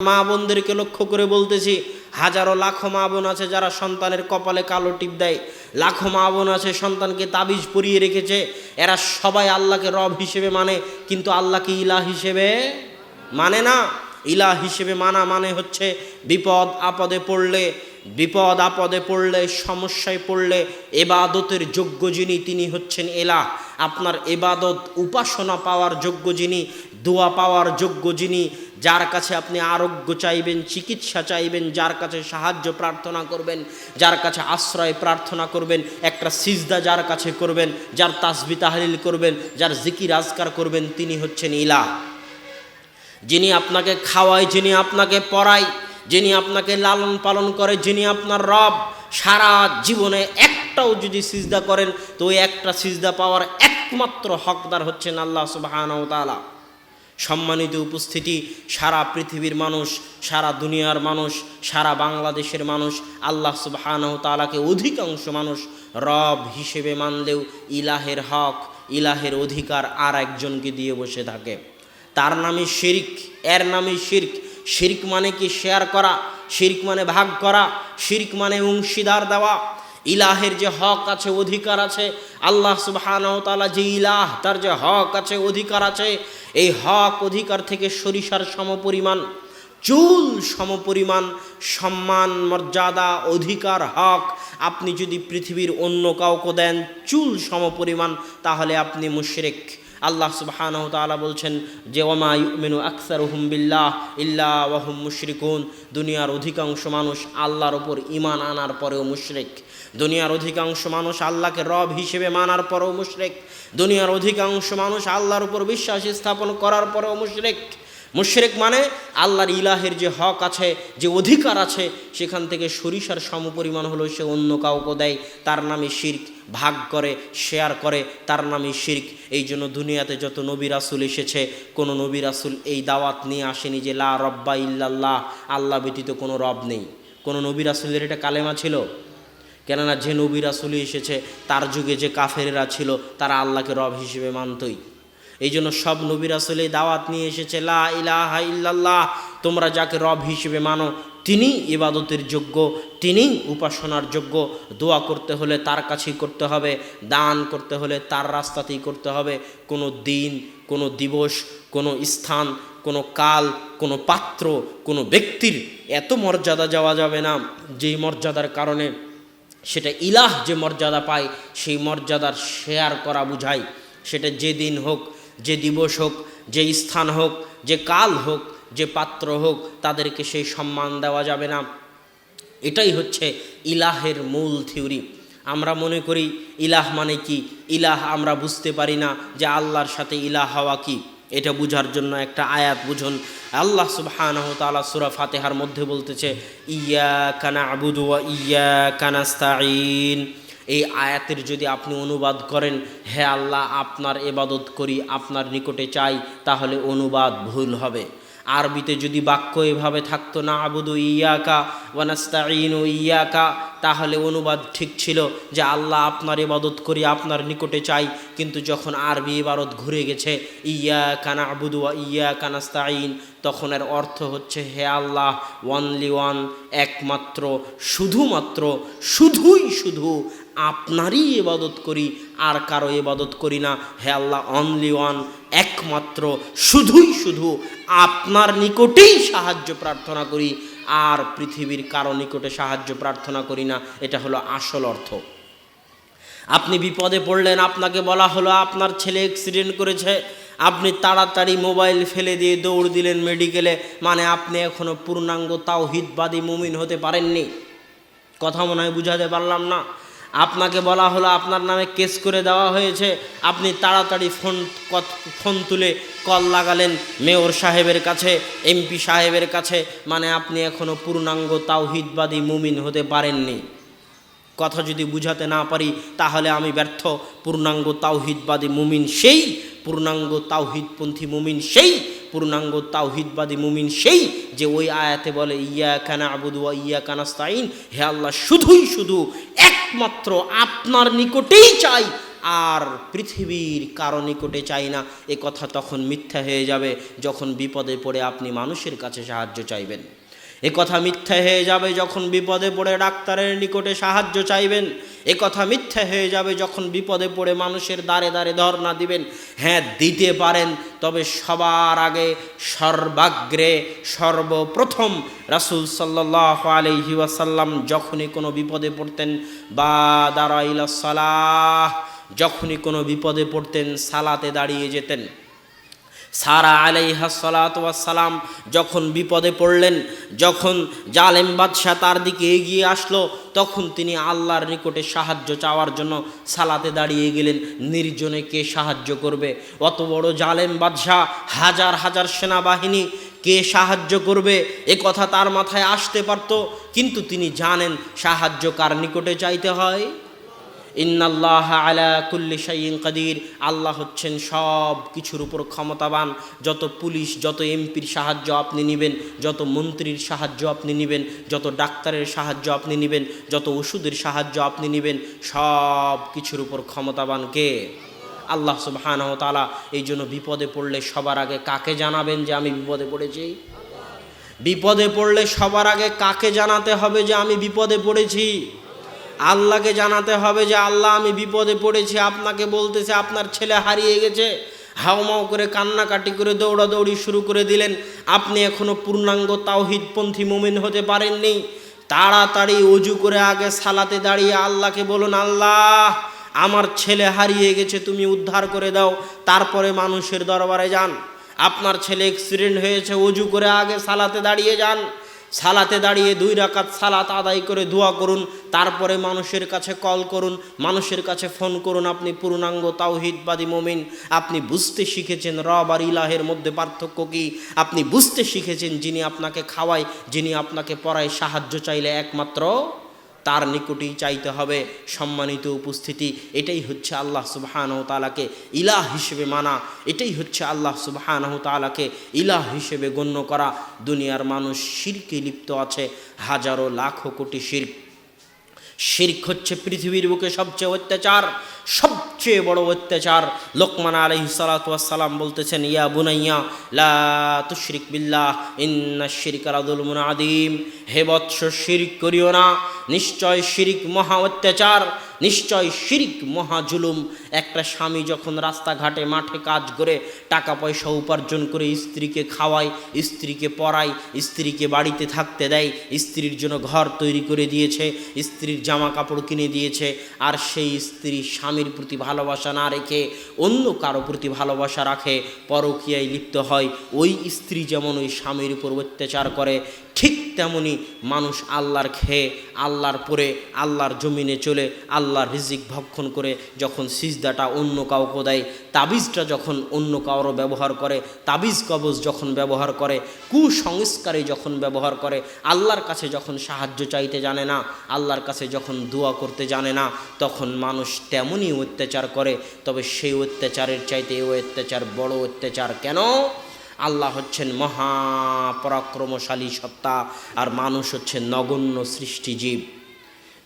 মা বোনদেরকে লক্ষ্য করে বলতেছি, হাজারো লাখো মা বোন আছে যারা সন্তানের কপালে কালো টিপ দেয়। লাখো মা বোন আছে সন্তানকে তাবিজ পরিয়ে রেখেছে। এরা সবাই আল্লাহকে রব হিসেবে মানে কিন্তু আল্লাহকে ইলা হিসেবে মানে না। ইলা হিসেবে মানা মানে হচ্ছে বিপদ, আপদে পড়লে বিপদ আপদে পড়লে, সমস্যায় পড়লে এবাদতের যোগ্য যিনি, তিনি হচ্ছেন এলা আপনার এবাদত উপাসনা পাওয়ার যোগ্য যিনি, দোয়া পাওয়ার যোগ্য যিনি, যার কাছে আপনি আরোগ্য চাইবেন, চিকিৎসা চাইবেন, যার কাছে সাহায্য প্রার্থনা করবেন, যার কাছে আশ্রয় প্রার্থনা করবেন, একটা সিজদা যার কাছে করবেন, যার তাসবি তাহলিল করবেন, যার জিকির আজকার করবেন, তিনি হচ্ছেন ইলা যিনি আপনাকে খাওয়ায়, যিনি আপনাকে পড়ায় যিনি আপনাকে লালন পালন করে, যিনি আপনার রব, সারা জীবনে একটাও যদি সিজদা করেন, তো ওই একটা সিজদা পাওয়ার একমাত্র হকদার হচ্ছেন আল্লাহ সুবাহানাও তাআলা। সম্মানিত উপস্থিতি, সারা পৃথিবীর মানুষ, সারা দুনিয়ার মানুষ, সারা বাংলাদেশের মানুষ, আল্লাহ সুবাহানাহ তালাকে অধিকাংশ মানুষ রব হিসেবে মানলেও ইলাহের হক, ইলাহের অধিকার আর একজনকে দিয়ে বসে থাকে। তার নামে শিরিক, এর নামে শির্ক। শিরিক মানে কি শেয়ার করা, শিরিক মানে ভাগ করা, শিরিক মানে অংশীদার দেওয়া। ইলাহের যে হক আছে, অধিকার আছে, আল্লাহ সুবাহানতালা যে ইলাহ, তার যে হক আছে, অধিকার আছে, এই হক অধিকার থেকে সরিষার সমপরিমাণ, চুল সমপরিমাণ, সম্মান, মর্যাদা, অধিকার, হক, আপনি যদি পৃথিবীর অন্য কাউকে দেন, চুল সমপরিমাণ, তাহলে আপনি মুশরিক। আল্লাহ সুবাহ বলছেন যে ওমা ইউমিনু আকসার বিল্লাহ ইল্লা ওয়াহুম মুশরিকুন। দুনিয়ার অধিকাংশ মানুষ আল্লাহর ওপর ইমান আনার পরেও মুশরিক। দুনিয়ার অধিকাংশ মানুষ আল্লাহকে রব হিসেবে মানার পরেও মুশরিক। দুনিয়ার অধিকাংশ মানুষ আল্লাহর উপর বিশ্বাস স্থাপন করার পরেও মুশরিক। মুশরিক মানে আল্লাহর ইলাহের যে হক আছে, যে অধিকার আছে, সেখান থেকে সরিষার সমপরিমাণ হলো সে অন্য কাউকে দেয়। তার নামে শির্ক ভাগ করে শেয়ার করে, তার নামে শির্ক। এই জন্য দুনিয়াতে যত নবী রাসুল এসেছে, কোনো নবী রাসুল এই দাওয়াত নিয়ে আসেনি যে, লা রব্বা ইল্লাল্লাহ আল্লাহ ব্যতীত কোনো রব নেই। কোনো নবী রাসুলের এটা কালেমা ছিল? কেননা যে নবী রাসুলি এসেছে, তার যুগে যে কাফেরেরা ছিল, তারা আল্লাহকে রব হিসেবে মানতই। এই জন্য সব নবীর আসলে দাওয়াত নিয়ে এসেছে, লা ইলাহা ইল্লাল্লাহ তোমরা যাকে রব হিসেবে মানো, তিনি ইবাদতের যোগ্য, তিনি উপাসনার যোগ্য। দোয়া করতে হলে তার কাছেই করতে হবে, দান করতে হলে তার রাস্তাতেই করতে হবে। কোনো দিন, কোনো দিবস, কোনো স্থান, কোনো কাল, কোনো পাত্র, কোনো ব্যক্তির এত মর্যাদা যাওয়া যাবে না, যেই মর্যাদার কারণে সেটা ইলাহ যে মর্যাদা পায়, সেই মর্যাদার শেয়ার করা বুঝায়। সেটা যে দিন হোক যে দিবস হোক, যে স্থান হোক, যে কাল হোক, যে পাত্র হোক, তাদেরকে সেই সম্মান দেওয়া যাবে না। এটাই হচ্ছে ইলাহের মূল থিওরি। আমরা মনে করি, ইলাহ মানে কি? ইলাহ আমরা বুঝতে পারি না যে আল্লাহর সাথে ইলাহ হওয়া কি। এটা বুঝার জন্য একটা আয়াত বুঝুন। আল্লাহ সুবহানাহ তাআলা সূরা ফাতিহার মধ্যে বলতেছে, ইয়া কানা আবুদু ওয়া ইয়া কানাস্তাঈন এই আয়াতের যদি আপনি অনুবাদ করেন, হে আল্লাহ, আপনার এবাদত করি, আপনার নিকটে চাই, তাহলে অনুবাদ ভুল হবে। আরবিতে যদি বাক্য এভাবে থাকতো না আবুদু ইয়াকা ওয়ানাস্তাইন ইয়াকা তাহলে অনুবাদ ঠিক ছিল যে আল্লাহ আপনার ইবাদত করি, আপনার নিকটে চাই। কিন্তু যখন আরবি ইবারত ঘুরে গেছে ইয়া কানা আবুদু ইয়া কানাস্তাইন তখন এর অর্থ হচ্ছে, হে আল্লাহ ওয়ানলি ওয়ান একমাত্র, শুধুমাত্র, শুধুই শুধু আপনারই ইবাদত করি, আর কারও ইবাদত করি না। হে আল্লাহ অনলি ওয়ান একমাত্র, শুধুই শুধু আপনার নিকটেই সাহায্য প্রার্থনা করি, আর পৃথিবীর কারও নিকটে সাহায্য প্রার্থনা করি না, এটা হলো আসল অর্থ। আপনি বিপদে পড়লেন, আপনাকে বলা হলো, আপনার ছেলে অ্যাক্সিডেন্ট করেছে, আপনি তাড়াতাড়ি মোবাইল ফেলে দিয়ে দৌড় দিলেন মেডিকেলে মানে আপনি এখনও পূর্ণাঙ্গ তাওহিদবাদী মুমিন হতে পারেননি। কথা মনে হয় বুঝাতে পারলাম না। আপনাকে বলা হলো, আপনার নামে কেস করে দেওয়া হয়েছে। আপনি তাড়াতাড়ি ফোন ফোন তুলে কল লাগালেন মেয়র সাহেবের কাছে, এমপি সাহেবের কাছে। মানে আপনি এখনও পূর্ণাঙ্গ তাওহিদবাদী মুমিন হতে পারেননি। কথা যদি বুঝাতে না পারি, তাহলে আমি ব্যর্থ। পূর্ণাঙ্গ তাওহিদবাদী মুমিন সেই, পূর্ণাঙ্গ তাওহিদপন্থী মুমিন সেই, পূর্ণাঙ্গ তাওহিদবাদী মুমিন সেই যে ওই আয়াতে বলে, ইয়া কানা আবুদু ইয়া কানাস্তাইন হে আল্লাহ, শুধুই শুধু একমাত্র আপনার নিকটেই চাই, আর পৃথিবীর কারও নিকটে চাই না। এ কথা তখন মিথ্যা হয়ে যাবে যখন বিপদে পড়ে আপনি মানুষের কাছে সাহায্য চাইবেন। এ কথা মিথ্যা হয়ে যাবে যখন বিপদে পড়ে ডাক্তারের নিকটে সাহায্য চাইবেন। এ কথা মিথ্যা হয়ে যাবে যখন বিপদে পড়ে মানুষের দ্বারে দ্বারে ধর্ণা দিবেন। হ্যাঁ দিতে পারেন, তবে সবার আগে সর্বাগ্রে সর্বপ্রথম রাসুল সাল্লাহ আলহি ওয়াসাল্লাম যখনই কোনো বিপদে পড়তেন বা দাঁড়াইলা সালাহ, যখনই কোনো বিপদে পড়তেন, সালাতে দাঁড়িয়ে যেতেন। সারা আলাইহা সালাম যখন বিপদে পড়লেন, যখন জালেম বাদশাহ তার দিকে এগিয়ে আসলো, তখন তিনি আল্লাহর নিকটে সাহায্য চাওয়ার জন্য সালাতে দাঁড়িয়ে গেলেন। নির্জনে কে সাহায্য করবে? অত বড় জালেম বাদশাহ, হাজার হাজার সেনাবাহিনী, কে সাহায্য করবে? এ কথা তার মাথায় আসতে পারত, কিন্তু তিনি জানেন সাহায্য কার নিকটে চাইতে হয়। ইন্নাল্লাহ আলা কুল্লি শাইন কাদির। আল্লাহ হচ্ছেন সব কিছুর উপর ক্ষমতাবান। যত পুলিশ, যত এমপির সাহায্য আপনি নেবেন, যত মন্ত্রীর সাহায্য আপনি নেবেন, যত ডাক্তারের সাহায্য আপনি নেবেন, যত ওষুধের সাহায্য আপনি নেবেন, সব কিছুর উপর ক্ষমতাবান কে? আল্লাহ সুবহানাহু তাআলা এই জন্য বিপদে পড়লে সবার আগে কাকে জানাবেন যে আমি বিপদে পড়েছি? বিপদে পড়লে সবার আগে কাকে জানাতে হবে যে আমি বিপদে পড়েছি? আল্লাহকে জানাতে হবে যে আল্লাহ আমি বিপদে পড়েছি, আপনাকে বলতেছে, আপনার ছেলে হারিয়ে গেছে। হাওমাও করে কান্নাকাটি করে দৌড়াদৌড়ি শুরু করে দিলেন। আপনি এখনও পূর্ণাঙ্গ তাওহিদপন্থী মুমিন হতে পারেননি। তাড়াতাড়ি অজু করে আগে সালাতে দাঁড়িয়ে আল্লাহকে বলুন, আল্লাহ, আমার ছেলে হারিয়ে গেছে, তুমি উদ্ধার করে দাও। তারপরে মানুষের দরবারে যান। আপনার ছেলে অ্যাক্সিডেন্ট হয়েছে, অজু করে আগে সালাতে দাঁড়িয়ে যান। সালাতে দাঁড়িয়ে দুই রাকাত সালাত আদায় করে দোয়া করুন। তারপরে মানুষের কাছে কল করুন, মানুষের কাছে ফোন করুন, আপনি পূর্ণাঙ্গ তাওহিদবাদী মমিন। আপনি বুঝতে শিখেছেন রব আর ইলাহের মধ্যে পার্থক্য কি? আপনি বুঝতে শিখেছেন যিনি আপনাকে খাওয়ায়, যিনি আপনাকে পড়ায় সাহায্য চাইলে একমাত্র তার নিকটেই চাইতে হবে। সম্মানিত উপস্থিতি, এটাই হচ্ছে আল্লাহ সুবহান তালাকে ইলাহ হিসেবে মানা। এটাই হচ্ছে আল্লাহ সুবহান তালাকে ইলাহ হিসেবে গণ্য করা। দুনিয়ার মানুষ শিরকে লিপ্ত আছে, হাজারো লাখো কোটি শির্ক শির্ক হচ্ছে পৃথিবীর বুকে সবচেয়ে অত্যাচার সবচেয়ে বড় অত্যাচার। লোকমান আলহি সালাতাম বলতেছেন, ইয়া বুনাইয়া, লা তুশরিক বিল্লাহ, ইন্না শিরিক আলাদুল আদিম হে বৎস শিরিক করিও না। নিশ্চয় শিরিক মহা অত্যাচার, নিশ্চয় শিরিক মহা জুলুম। একটা স্বামী যখন রাস্তাঘাটে মাঠে কাজ করে টাকা পয়সা উপার্জন করে স্ত্রীকে খাওয়ায়, স্ত্রীকে পড়ায়, স্ত্রীকে বাড়িতে থাকতে দেয়, স্ত্রীর জন্য ঘর তৈরি করে দিয়েছে, স্ত্রীর জামা কাপড় কিনে দিয়েছে, আর সেই স্ত্রী স্বামীর প্রতি ভালোবাসা না রেখে, অন্য কারও প্রতি ভালোবাসা রাখে, পরকীয়ায় লিপ্ত হয়। ওই স্ত্রী যেমন ওই স্বামীর উপর অত্যাচার করে, ঠিক তেমনি মানুষ আল্লাহর খেয়ে, আল্লাহর পরে, আল্লাহর জমিনে চলে, আল্লাহর রিজিক ভক্ষণ করে যখন সিজদাটা অন্য কাউকে দেয়, তাবিজটা যখন অন্য কারও ব্যবহার করে, তাবিজ কবজ যখন ব্যবহার করে কুসংস্কারে যখন ব্যবহার করে, আল্লাহর কাছে যখন সাহায্য চাইতে জানে না, আল্লাহর কাছে যখন দোয়া করতে জানে না, তখন মানুষ তেমনই অত্যাচার করে। তবে সেই অত্যাচারের চাইতে এই অত্যাচার বড় অত্যাচার কেন? আল্লাহ হচ্ছেন মহাপরাক্রমশালী সত্তা আর মানুষ হচ্ছে নগণ্য সৃষ্টিজীব।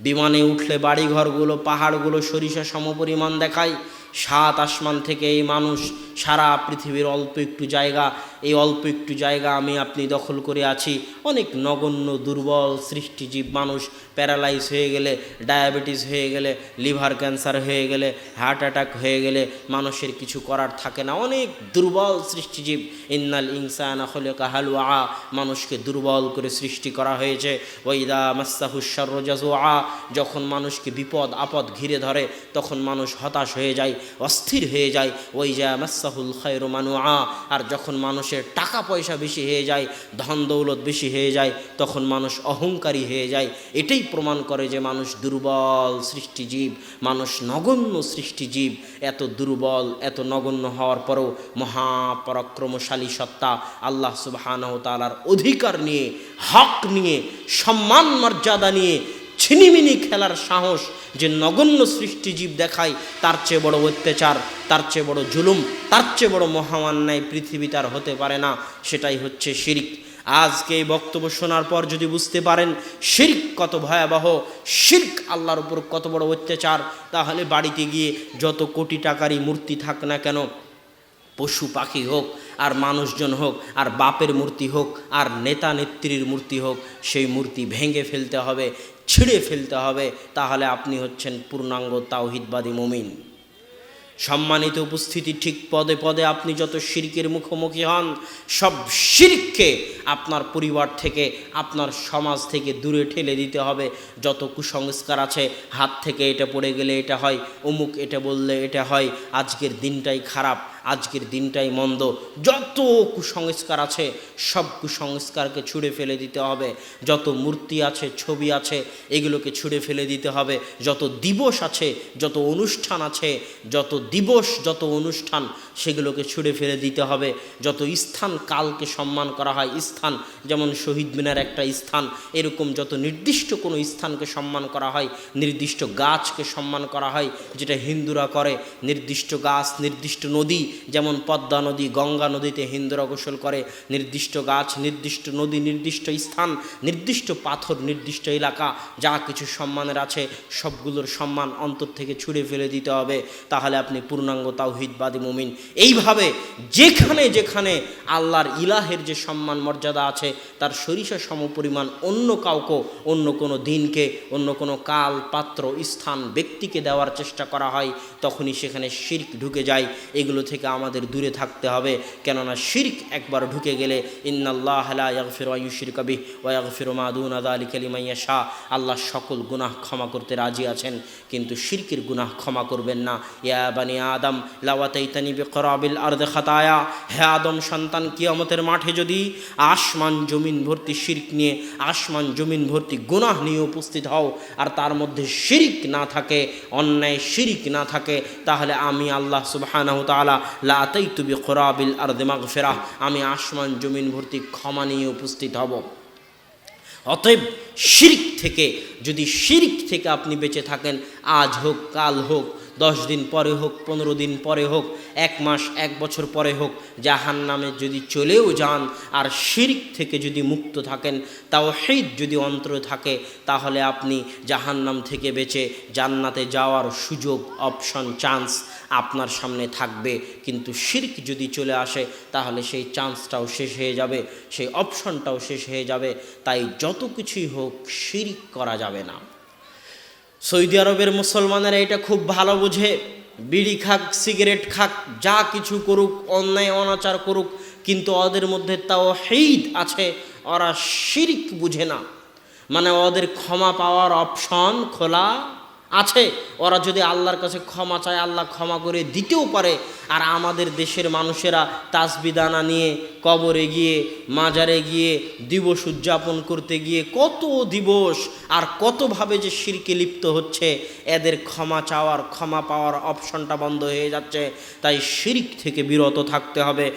বিমানে উঠলে বাড়িঘরগুলো, পাহাড়গুলো সরিষা সমপরিমাণ দেখায়। সাত আসমান থেকে এই মানুষ সারা পৃথিবীর অল্প একটু জায়গা এই অল্প একটু জায়গা আমি আপনি দখল করে আছি। অনেক নগণ্য, দুর্বল, সৃষ্টিজীব মানুষ প্যারালাইজ হয়ে গেলে, ডায়াবেটিস হয়ে গেলে, লিভার ক্যান্সার হয়ে গেলে, হার্ট অ্যাটাক হয়ে গেলে মানুষের কিছু করার থাকে না। অনেক দুর্বল সৃষ্টিজীব, ইন্নাল ইনসান হলে আ মানুষকে দুর্বল করে সৃষ্টি করা হয়েছে। ওইদা মাস্তাহুসারজাজু আ যখন মানুষকে বিপদ, আপদ ঘিরে ধরে, তখন মানুষ হতাশ হয়ে যায়, অস্থির হয়ে যায়। ওই যা মাসাহুল খৈর মানু আ আর যখন মানুষের টাকা পয়সা বেশি হয়ে যায়, ধন দৌলত বেশি হয়ে যায়, তখন মানুষ অহংকারী হয়ে যায়। এটাই প্রমাণ করে যে মানুষ দুর্বল সৃষ্টিজীব, মানুষ নগণ্য সৃষ্টিজীব। এত দুর্বল, এত নগণ্য হওয়ার পরেও মহাপরাক্রমশালী সত্তা আল্লাহ সুবাহানহ তালার অধিকার নিয়ে, হক নিয়ে, সম্মান মর্যাদা নিয়ে ছিনিমিনি খেলার সাহস যে নগণ্য সৃষ্টিজীব দেখায়, তার চেয়ে বড় অত্যাচার, তার চেয়ে বড় জুলুম, তার চেয়ে বড় মহামান্যায় পৃথিবী তার হতে পারে না, সেটাই হচ্ছে শিরিক। আজকে এই বক্তব্য শোনার পর যদি বুঝতে পারেন শির্ক কত ভয়াবহ, শির্ক আল্লাহর উপর কত বড় অত্যাচার, তাহলে বাড়িতে গিয়ে যত কোটি টাকারই মূর্তি থাক না কেন, পশু পাখি হোক, আর মানুষজন হোক, আর বাপের মূর্তি হোক, আর নেতা নেত্রীর মূর্তি হোক, সেই মূর্তি ভেঙে ফেলতে হবে। ছিঁড়ে ফেলতে হবে, তাহলে আপনি হচ্ছেন পূর্ণাঙ্গ তাওহিদবাদী মুমিন। সম্মানিত উপস্থিতি, ঠিক পদে পদে আপনি যত শিরকের মুখোমুখি হন, সব শিরককে আপনার পরিবার থেকে, আপনার সমাজ থেকে দূরে ঠেলে দিতে হবে। যত কুসংস্কার আছে, হাত থেকে এটা পড়ে গেলে এটা হয়, অমুক এটা বললে এটা হয়, আজকের দিনটাই খারাপ আজকের দিনটাই মন্দ। যত কুসংস্কার আছে, সব কুসংস্কারকে ছুঁড়ে ফেলে দিতে হবে। যত মূর্তি আছে, ছবি আছে, এগুলোকে ছুঁড়ে ফেলে দিতে হবে। যত দিবস আছে, যত অনুষ্ঠান আছে, যত দিবস, যত অনুষ্ঠান সেগুলোকে ছুঁড়ে ফেলে দিতে হবে। যত স্থান কালকে সম্মান করা হয়, স্থান যেমন শহীদ মিনার একটা স্থান, এরকম যত নির্দিষ্ট কোনো স্থানকে সম্মান করা হয়, নির্দিষ্ট গাছকে সম্মান করা হয়, যেটা হিন্দুরা করে, নির্দিষ্ট গাছ, নির্দিষ্ট নদী, যেমন পদ্মা নদী, গঙ্গা নদীতে হিন্দুরা গোসল করে, নির্দিষ্ট গাছ, নির্দিষ্ট নদী, নির্দিষ্ট স্থান, নির্দিষ্ট পাথর, নির্দিষ্ট এলাকা, যা কিছু সম্মানের আছে, সবগুলোর সম্মান অন্তর থেকে ছুঁড়ে ফেলে দিতে হবে। তাহলে আপনি পূর্ণাঙ্গ তাওহিদবাদী মুমিন। এইভাবে যেখানে যেখানে আল্লাহর ইলাহের যে সম্মান মর্যাদা আছে, তার সরিষা সমপরিমাণ অন্য কাউকে, অন্য কোনো দিনকে, অন্য কোনো কাল, পাত্র, স্থান, ব্যক্তিকে দেওয়ার চেষ্টা করা হয়, তখনই সেখানে শির্ক ঢুকে যায়। এগুলো থেকে আমাদের দূরে থাকতে হবে। কেননা শির্ক একবার ঢুকে গেলে ইন্নাল্লাহ ইয়াগফির আয়ুশির কবি আদা শাহ আল্লাহ সকল গুনাহ ক্ষমা করতে রাজি আছেন, কিন্তু শিরকের গুনাহ ক্ষমা করবেন না। ইয়া বানি আদম, লাওয়াতাইতানি বিকরাবিল আরদে খাতায়া। হে আদম সন্তান, কিয়ামতের মাঠে যদি আসমান জমিন ভর্তি শির্ক নিয়ে, আসমান জমিন ভর্তি গুনাহ নিয়ে উপস্থিত হও, আর তার মধ্যে শিরিক না থাকে, অন্যায় শিরিক না থাকে, তাহলে আমি আল্লাহ সুবহানাহু তাআলা, লা আতাইতু আর আরদে মাগফিরাহ, আমি আসমান জমিন ভর্তি ক্ষমা নিয়ে উপস্থিত হব। অতএব শিরিক থেকে, যদি শিরিক থেকে আপনি বেঁচে থাকেন, আজ হোক, কাল হোক দশ দিন পরে হোক, পনেরো দিন পরে হোক, এক মাস, এক বছর পরে হোক জাহান নামে যদি চলেও যান আর শিরিক থেকে যদি মুক্ত থাকেন তাও হেদ যদি অন্তরে থাকে, তাহলে আপনি জাহান্নাম থেকে বেঁচে জান্নাতে যাওয়ার সুযোগ অপশন চান্স আপনার সামনে থাকবে। কিন্তু শির্ক যদি চলে আসে, তাহলে সেই চান্সটাও শেষ হয়ে যাবে, সেই অপশনটাও শেষ হয়ে যাবে। তাই যত কিছুই হোক, শিরিক করা যাবে না। সৌদি আরবের মুসলমানেরা এটা খুব ভালো বুঝে। বিড়ি খাক, সিগারেট খাক, যা কিছু করুক, অন্যায়, অনাচার করুক, কিন্তু ওদের মধ্যে তাও হেইদ আছে, ওরা শিরিক বুঝে না। মানে ওদের ক্ষমা পাওয়ার অপশন খোলা আছে, ওরা যদি আল্লাহর কাছে ক্ষমা চায়, আল্লাহ ক্ষমা করে দিতেও পারে। আর আমাদের দেশের মানুষেরা তাসবিদানা নিয়ে কবরে গিয়ে, মাজারে গিয়ে, দিবস উদযাপন করতে গিয়ে কত দিবস আর কতভাবে যে শিরকে লিপ্ত হচ্ছে, এদের ক্ষমা চাওয়ার, ক্ষমা পাওয়ার অপশনটা বন্ধ হয়ে যাচ্ছে। তাই শিরিক থেকে বিরত থাকতে হবে।